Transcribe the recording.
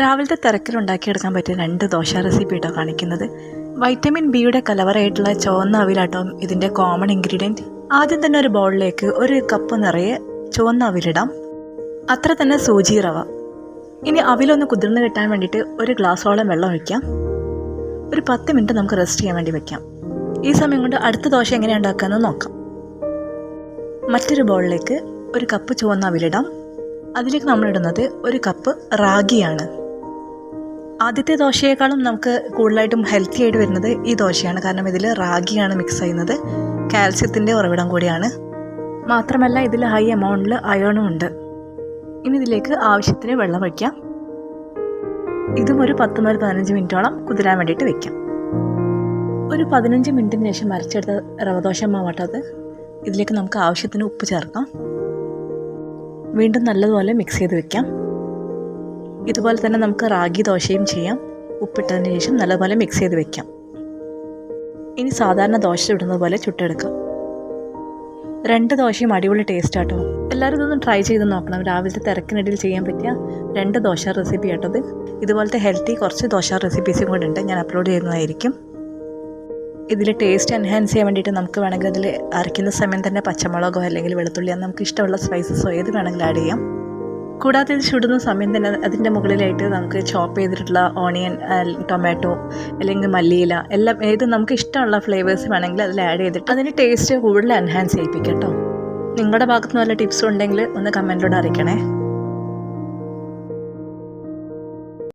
രാവിലത്തെ തിരക്കിൽ ഉണ്ടാക്കിയെടുക്കാൻ പറ്റിയ രണ്ട് ദോശ റെസിപ്പി കേട്ടോ കാണിക്കുന്നത്. വൈറ്റമിൻ ബിയുടെ കലവറയായിട്ടുള്ള ചുവന്ന അവിലാട്ടോ ഇതിന്റെ കോമൺ ഇൻഗ്രീഡിയന്റ് ആദ്യം തന്നെ ഒരു ബൗളിലേക്ക് ഒരു കപ്പ് നിറയെ ചുവന്ന അവിലിടാം. അത്ര തന്നെ സൂചി റവ. ഇനി അവിലൊന്ന് കുതിർന്ന് കിട്ടാൻ വേണ്ടിയിട്ട് ഒരു ഗ്ലാസ്സോളം വെള്ളം ഒഴിക്കാം. ഒരു പത്ത് മിനിറ്റ് നമുക്ക് റെസ്റ്റ് ചെയ്യാൻ വേണ്ടി വെക്കാം. ഈ സമയം കൊണ്ട് അടുത്ത ദോശ എങ്ങനെയാണ് ഉണ്ടാക്കാമെന്ന് നോക്കാം. മറ്റൊരു ബൗളിലേക്ക് ഒരു കപ്പ് ചുവന്ന അവിലിടാം. അതിലേക്ക് നമ്മളിടുന്നത് ഒരു കപ്പ് റാഗിയാണ്. ആദ്യത്തെ ദോശയേക്കാളും നമുക്ക് കൂടുതലായിട്ടും ഹെൽത്തി ആയിട്ട് വരുന്നത് ഈ ദോശയാണ്. കാരണം ഇതിൽ റാഗിയാണ് മിക്സ് ചെയ്യുന്നത്. കാൽസ്യത്തിന്റെ ഉറവിടം കൂടിയാണ്. മാത്രമല്ല ഇതിൽ ഹൈ എമൗണ്ടിൽ അയണും ഉണ്ട്. ഇനി ഇതിലേക്ക് ആവശ്യത്തിന് വെള്ളം വയ്ക്കാം ഇതും ഒരു പത്ത് മുതൽ പതിനഞ്ച് മിനിറ്റോളം കുതിരാൻ വേണ്ടിയിട്ട് വെക്കാം. ഒരു പതിനഞ്ച് മിനിറ്റിന് ശേഷം അരച്ചെടുത്ത റവദോശ മാവാട്ടത് ഇതിലേക്ക് നമുക്ക് ആവശ്യത്തിന് ഉപ്പ് ചേർക്കാം. വീണ്ടും നല്ലതുപോലെ മിക്സ് ചെയ്ത് വെക്കാം. ഇതുപോലെ തന്നെ നമുക്ക് റാഗി ദോശയും ചെയ്യാം. ഉപ്പിട്ടതിന് ശേഷം നല്ലപോലെ മിക്സ് ചെയ്ത് വെക്കാം. ഇനി സാധാരണ ദോശ ഇടുന്നത് പോലെ ചുട്ടെടുക്കാം. രണ്ട് ദോശയും അടിപൊളി ടേസ്റ്റ് ആട്ടോ. എല്ലാവരും ഇതൊന്ന് ട്രൈ ചെയ്ത് നോക്കണം. രാവിലത്തെ തിരക്കിനിടയിൽ ചെയ്യാൻ പറ്റിയ രണ്ട് ദോശ റെസിപ്പി ആട്ടത് ഇതുപോലത്തെ ഹെൽത്തി കുറച്ച് ദോശ റെസിപ്പീസും കൂടെ ഉണ്ട്. ഞാൻ അപ്ലോഡ് ചെയ്യുന്നതായിരിക്കും. ഇതിൽ ടേസ്റ്റ് എൻഹാൻസ് ചെയ്യാൻ വേണ്ടിയിട്ട് നമുക്ക് വേണമെങ്കിൽ അതിൽ അരയ്ക്കുന്ന സമയം തന്നെ പച്ചമുളകോ അല്ലെങ്കിൽ വെളുത്തുള്ളിയോ നമുക്ക് ഇഷ്ടമുള്ള സ്പൈസസോ ഏത് വേണമെങ്കിലും ആഡ് ചെയ്യാം. കൂടാതെ ഇത് ചുടുന്ന സമയം തന്നെ അതിന്റെ മുകളിലായിട്ട് നമുക്ക് ചോപ്പ് ചെയ്തിട്ടുള്ള ഓണിയൻ ടൊമാറ്റോ അല്ലെങ്കിൽ മല്ലിയില എല്ലാം ഏത് നമുക്ക് ഇഷ്ടമുള്ള ഫ്ലേവേഴ്സ് വേണമെങ്കിൽ അതിൽ ആഡ് ചെയ്തിട്ട് അതിന് ടേസ്റ്റ് കൂടുതൽ എൻഹാൻസ് ചെയ്യിപ്പിക്കട്ടോ കേട്ടോ. നിങ്ങളുടെ ഭാഗത്തുനിന്ന് വല്ല ടിപ്സ് ഉണ്ടെങ്കിൽ ഒന്ന് കമന്റിലൂടെ അറിയിക്കണേ.